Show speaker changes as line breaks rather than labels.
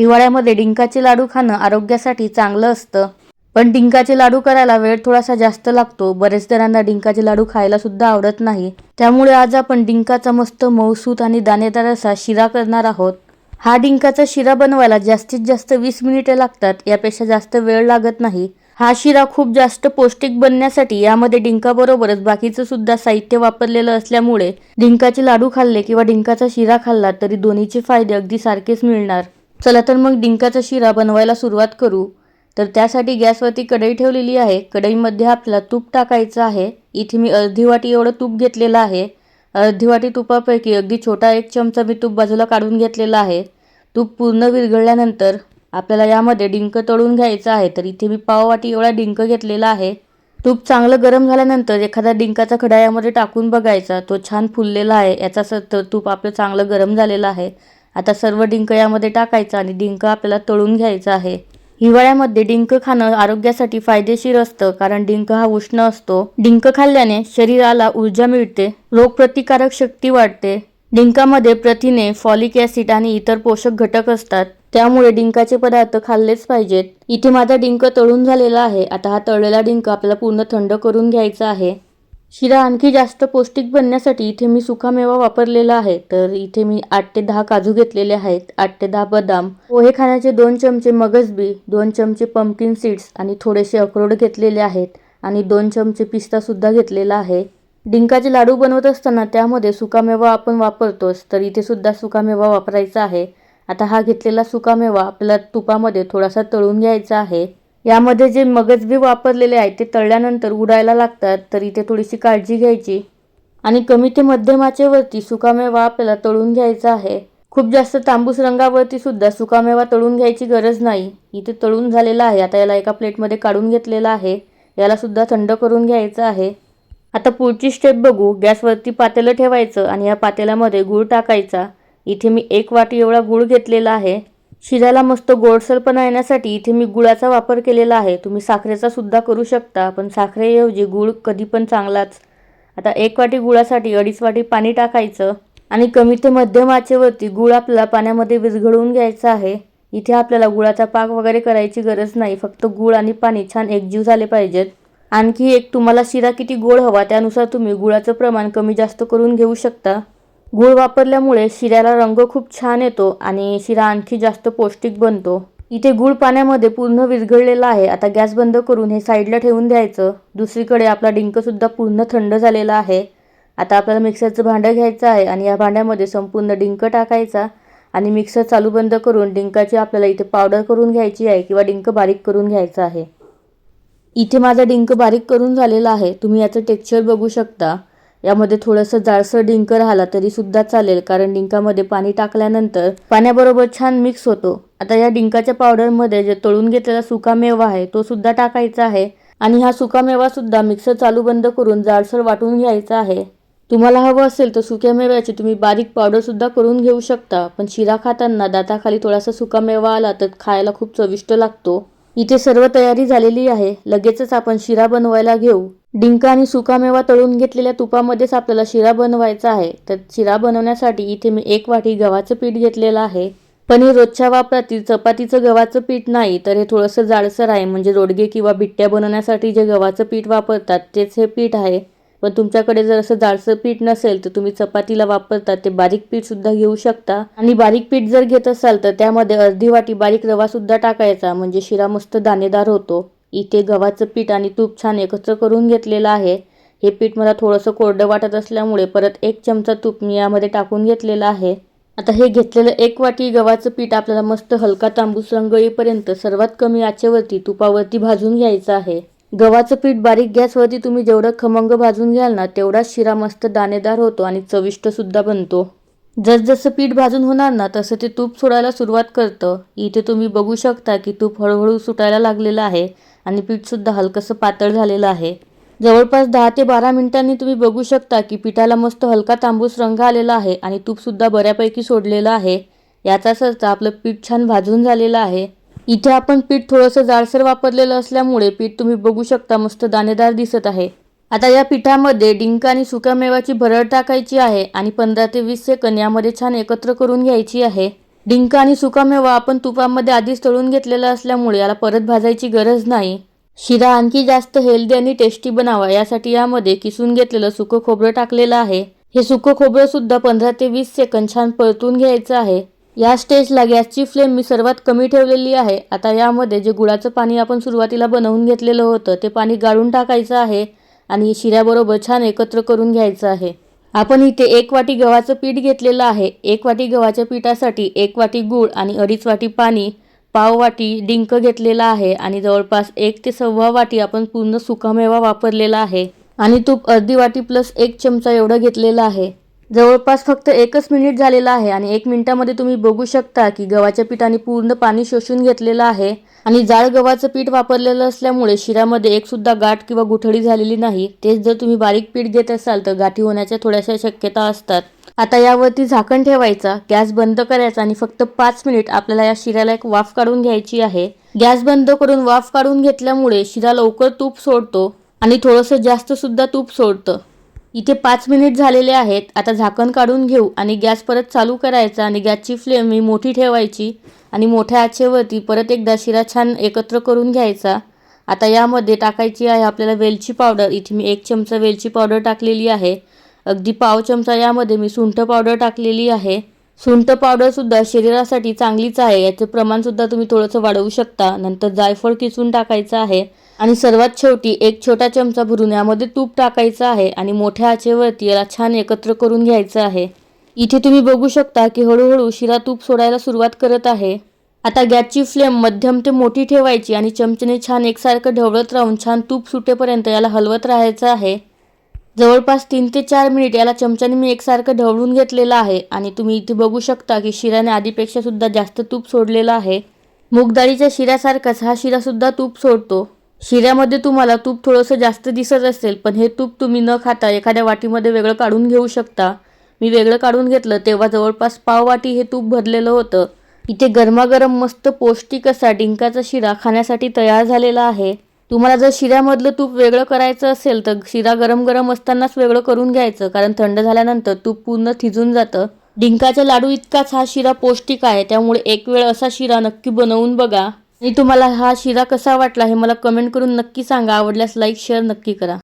हिवाळ्यामध्ये डिंकाचे लाडू खाणं आरोग्यासाठी चांगलं असतं. पण डिंकाचे लाडू करायला वेळ थोडासा जास्त लागतो. बरेच जणांना डिंकाचे लाडू खायला सुद्धा आवडत नाही. त्यामुळे आज आपण डिंकाचा मस्त मऊसूत आणि दाणेदार असा शिरा करणार आहोत. हा डिंकाचा शिरा बनवायला जास्तीत जास्त वीस मिनिटे लागतात. यापेक्षा जास्त वेळ लागत नाही. हा शिरा खूप जास्त पौष्टिक बनण्यासाठी यामध्ये डिंकाबरोबरच बाकीचं सुद्धा साहित्य वापरलेलं असल्यामुळे डिंकाचे लाडू खाल्ले किंवा डिंकाचा शिरा खाल्ला तरी दोन्हीचे फायदे अगदी सारखेच मिळणार. चला तर मग डिंकाचा शिरा बनवायला सुरुवात करू. तर त्यासाठी गॅसवरती कढई ठेवलेली आहे. कढईमध्ये आपल्याला तूप टाकायचं आहे. इथे मी अर्धी वाटी एवढं तूप घेतलेलं आहे. अर्धी वाटी तुपापैकी अगदी छोटा एक चमचा मी तूप बाजूला काढून घेतलेला आहे. तूप पूर्ण विरघळल्यानंतर आपल्याला यामध्ये डिंक तळून घ्यायचं आहे. तर इथे मी पाव वाटी एवढा डिंक घेतलेला आहे. तूप चांगलं गरम झाल्यानंतर एखादा डिंकाचा खडा यामध्ये टाकून बघायचा. तो छान फुललेला आहे. याचा अर्थ तूप आपलं चांगलं गरम झालेलं आहे. आता सर्व डिंक यामध्ये टाकायचं आणि डिंक आपल्याला तळून घ्यायचं आहे. हिवाळ्यामध्ये डिंक खाणं आरोग्यासाठी फायदेशीर असतं कारण डिंक हा उष्ण असतो. डिंक खाल्ल्याने शरीराला ऊर्जा मिळते रोगप्रतिकारक शक्ती वाढते. डिंकामध्ये प्रथिने फॉलिक ॲसिड आणि इतर पोषक घटक असतात. त्यामुळे डिंकाचे पदार्थ खाल्लेच पाहिजेत. इथे माझा डिंक तळून झालेला आहे. आता हा तळलेला डिंक आपल्याला पूर्ण थंड करून घ्यायचा आहे. शिरा आणखी जास्त पौष्टिक बनण्यासाठी इथे मी सुकामेवा वापरलेला आहे. तर इथे मी आठ ते दहा काजू घेतलेले आहेत. आठ ते दहा बदाम पोहे खाण्याचे दोन चमचे मगजबी दोन चमचे पंपकिन सीड्स आणि थोडेसे अक्रोड घेतलेले आहेत आणि दोन चमचे पिस्ता सुद्धा घेतलेला आहे. डिंकाचे लाडू बनवत असताना त्यामध्ये सुकामेवा आपण वापरतोच तर इथे सुद्धा सुकामेवा वापरायचा आहे. आता हा घेतलेला सुकामेवा आपल्याला तुपामध्ये थोडासा तळून घ्यायचा आहे. यामध्ये जे मगजबी वापरलेले आहेत ते तळल्यानंतर उडायला लागतात तर इथे थोडीशी काळजी घ्यायची. आणि कमी ते मध्यम आचेवरती सुकामेवा आपल्याला तळून घ्यायचा आहे. खूप जास्त तांबूस रंगावरती सुद्धा सुकामेवा तळून घ्यायची गरज नाही. इथे तळून झालेला आहे. आता याला एका प्लेटमध्ये काढून घेतलेला आहे. याला सुद्धा थंड करून घ्यायचं आहे. आता पुढची स्टेप बघू. गॅसवरती पातेलं ठेवायचं आणि या पातेल्यामध्ये गूळ टाकायचा. इथे मी एक वाटी एवढा गूळ घेतलेला आहे. शिऱ्याला मस्त गोडसरपणा येण्यासाठी इथे मी गुळाचा वापर केलेला आहे. तुम्ही साखरेचा सुद्धा करू शकता पण साखरेऐवजी गूळ कधी पण चांगलाच. आता एक वाटी गुळासाठी अडीच वाटी पाणी टाकायचं आणि कमी ते मध्यम आचेवरती गूळ आपल्याला पाण्यामध्ये विरघळवून घ्यायचा आहे. इथे आपल्याला गुळाचा पाक वगैरे करायची गरज नाही फक्त गूळ आणि पाणी छान एकजीव झाले पाहिजेत. आणखी एक तुम्हाला शिरा किती गोड हवा त्यानुसार तुम्ही गुळाचं प्रमाण कमी जास्त करून घेऊ शकता. गूळ वापरल्यामुळे शिऱ्याला रंग खूप छान येतो आणि शिरा आणखी जास्त पौष्टिक बनतो. इथे गूळ पाण्यामध्ये पूर्ण विरघळलेला आहे. आता गॅस बंद करून हे साईडला ठेवून द्यायचं. दुसरीकडे आपला डिंकसुद्धा पूर्ण थंड झालेला आहे. आता आपल्याला मिक्सरचं भांडं घ्यायचं आहे आणि या भांड्यामध्ये संपूर्ण डिंक टाकायचा आणि मिक्सर चालू बंद करून डिंकाची आपल्याला इथे पावडर करून घ्यायची आहे किंवा डिंक बारीक करून घ्यायचं आहे. इथे माझा डिंक बारीक करून झालेला आहे. तुम्ही याचं टेक्स्चर बघू शकता. यामध्ये थोडंसं जाळसर डिंक राहिला तरी सुद्धा चालेल कारण डिंकामध्ये पाणी टाकल्यानंतर पाण्याबरोबर छान मिक्स होतो. आता या डिंकाच्या पावडरमध्ये जे तळून घेतलेला सुका मेवा आहे तो सुद्धा टाकायचा आहे. आणि हा सुका मेवा सुद्धा मिक्सर चालू बंद करून जाडसर वाटून घ्यायचा आहे. तुम्हाला हवं असेल तर सुक्या मेव्याची तुम्ही बारीक पावडर सुद्धा करून घेऊ शकता पण शिरा खाताना दाताखाली थोडासा सुका मेवा आला तर खायला खूप चविष्ट लागतो. इथे सर्व तयारी झालेली आहे. लगेचच आपण शिरा बनवायला घेऊ. डिंक आणि सुकामेवा तळून घेतलेल्या तुपामध्येच आपल्याला शिरा बनवायचा आहे. तर शिरा बनवण्यासाठी इथे मी एक वाटी गव्हाचं पीठ घेतलेलं आहे. पण हे रोजच्या वापरातील चपातीचं गव्हाचं पीठ नाही तर हे थोडंसं जाडसर आहे. म्हणजे रोडगे किंवा बिट्ट्या बनवण्यासाठी जे गव्हाचं पीठ वापरतात तेच हे पीठ आहे. पण तुमच्याकडे जर असं जाडसर पीठ नसेल तर तुम्ही चपातीला वापरता ते बारीक पीठ सुद्धा घेऊ शकता. आणि बारीक पीठ जर घेत असाल तर त्यामध्ये अर्धी वाटी बारीक रवा सुद्धा टाकायचा. म्हणजे शिरा मस्त दाणेदार होतो. इथे गव्हाचं पीठ आणि तूप छान एकत्र करून घेतलेलं आहे. हे पीठ मला थोडंसं कोरडं वाटत असल्यामुळे परत एक चमचा तूप मी यामध्ये टाकून घेतलेलं आहे. आता हे घेतलेलं एक वाटी गव्हाचं पीठ आपल्याला मस्त हलका तांबूस रंग येईपर्यंत सर्वात कमी आचेवरती तुपावरती भाजून घ्यायचं आहे. गव्हाचं पीठ बारीक गॅसवरती तुम्ही जेवढं खमंग भाजून घ्याल ना तेवढाच शिरा मस्त दाणेदार होतो आणि चविष्टसुद्धा बनतो. जसजसं पीठ भाजून होणार ना तसं ते तूप सोडायला सुरुवात करतं. इथे तुम्ही बघू शकता की तूप हळूहळू सुटायला लागलेलं आहे आणि पीठसुद्धा हलकंसं पातळ झालेलं आहे. जवळपास दहा ते बारा मिनिटांनी तुम्ही बघू शकता की पिठाला मस्त हलका तांबूस रंग आलेला आहे आणि तूपसुद्धा बऱ्यापैकी सोडलेलं आहे. याचाच अर्थ आपलं पीठ छान भाजून झालेलं आहे. इथे आपण पीठ थोडंसं जाडसर वापरलेलं असल्यामुळे पीठ तुम्ही बघू शकता मस्त दाणेदार दिसत आहे. आता या पिठामध्ये डिंक आणि सुक्या भरड टाकायची आहे आणि पंधरा ते वीस सेकंद यामध्ये छान एकत्र करून घ्यायची आहे. डिंक आणि सुकामेवा आपण तुपामध्ये आधीच तळून घेतलेला असल्यामुळे याला परत भाजायची गरज नाही. शिरा आणखी जास्त हेल्दी आणि टेस्टी बनावा यासाठी यामध्ये किसून घेतलेलं सुकं खोबरं टाकलेलं आहे. हे सुकं खोबरं सुद्धा पंधरा ते वीस सेकंद छान परतून घ्यायचं आहे. या स्टेजला गॅसची फ्लेम मी सर्वात कमी ठेवलेली आहे. आता यामध्ये जे गुळाचं पाणी आपण सुरुवातीला बनवून घेतलेलं होतं ते पाणी गाळून टाकायचं आहे. आणि शिऱ्याबरोबर छान एकत्र करून घ्यायचं आहे. आपण इथे एक वाटी गव्हाचं पीठ घेतलेलं आहे. एक वाटी गव्हाच्या पिठासाठी एक वाटी गूळ आणि अडीच वाटी पाणी पाव वाटी डिंक घेतलेला आहे आणि जवळपास एक ते सव्वा वाटी आपण पूर्ण सुकामेवा वापरलेला आहे. आणि तूप अर्धी वाटी प्लस एक चमचा एवढं घेतलेलं आहे. जवळपास फक्त एकच मिनिट झालेला आहे आणि एक मिनिटामध्ये तुम्ही बघू शकता की गव्हाच्या पिठाने पूर्ण पाणी शोषून घेतलेलं आहे आणि जाळ गव्हाचं पीठ वापरलेलं असल्यामुळे शिरामध्ये एक सुद्धा गाठ किंवा गुठळी झालेली नाही. तेच जर तुम्ही बारीक पीठ घेत असाल तर गाठी होण्याच्या थोड्याशा शक्यता असतात. आता यावरती झाकण ठेवायचा गॅस बंद करायचा आणि फक्त पाच मिनिट आपल्याला या शिऱ्याला एक वाफ काढून घ्यायची आहे. गॅस बंद करून वाफ काढून घेतल्यामुळे शिरा लवकर तूप सोडतो आणि थोडंसं जास्त सुद्धा तूप सोडतं. इथे पाच मिनिट झालेले आहेत. आता झाकण काढून घेऊ आणि गॅस परत चालू करायचा आणि गॅसची फ्लेम मी मोठी ठेवायची आणि मोठ्या आचेवरती परत एकदा शिरा छान एकत्र करून घ्यायचा. आता यामध्ये टाकायची आहे आपल्याला वेलची पावडर. इथे मी एक चमचा वेलची पावडर टाकलेली आहे. अगदी पाव चमचा यामध्ये मी सुंठ पावडर टाकलेली आहे. सुंठ पावडरसुद्धा शरीरासाठी चांगलीच आहे. याचं प्रमाणसुद्धा तुम्ही थोडंसं वाढवू शकता. नंतर जायफळ किसून टाकायचं आहे. आणि सर्वात शेवटी एक छोटा चमचा भरून यामध्ये तूप टाकायचं आहे आणि मोठ्या आचेवरती याला छान एकत्र करून घ्यायचं आहे. इथे तुम्ही बघू शकता की हळूहळू शिरा तूप सोडायला सुरुवात करत आहे. आता गॅसची फ्लेम मध्यम ते मोठी ठेवायची आणि चमचेने छान एकसारखं ढवळत राहून छान तूप सुटेपर्यंत याला हलवत राहायचं आहे. जवळपास तीन ते चार मिनिट याला चमच्याने मी एकसारखं ढवळून घेतलेलं आहे. आणि तुम्ही इथे बघू शकता की शिऱ्याने आधीपेक्षा सुद्धा जास्त तूप सोडलेलं आहे. मूगदाळीच्या शिऱ्यासारखाच हा शिरासुद्धा तूप सोडतो. शिऱ्यामध्ये तुम्हाला तूप थोडंसं जास्त दिसत असेल पण हे तूप तुम्ही न खाता एखाद्या वाटीमध्ये वेगळं काढून घेऊ शकता. मी वेगळं काढून घेतलं तेव्हा जवळपास पाव वाटी हे तूप भरलेलं होतं. इथे गरमागरम मस्त पौष्टिक असा डिंकाचा शिरा खाण्यासाठी तयार झालेला आहे. तुम्हाला जर शिऱ्यामधलं तूप वेगळं करायचं असेल तर शिरा गरम गरम असतानाच वेगळं करून घ्यायचं कारण थंड झाल्यानंतर तूप पूर्ण थिजून जातं. डिंकाच्या लाडू इतकाच हा शिरा पौष्टिक आहे त्यामुळे एक वेळ असा शिरा नक्की बनवून बघा. आणि तुम्हाला हा शिरा कसा वाटला हे मला कमेंट करून नक्की सांगा. आवडल्यास लाईक शेअर नक्की करा.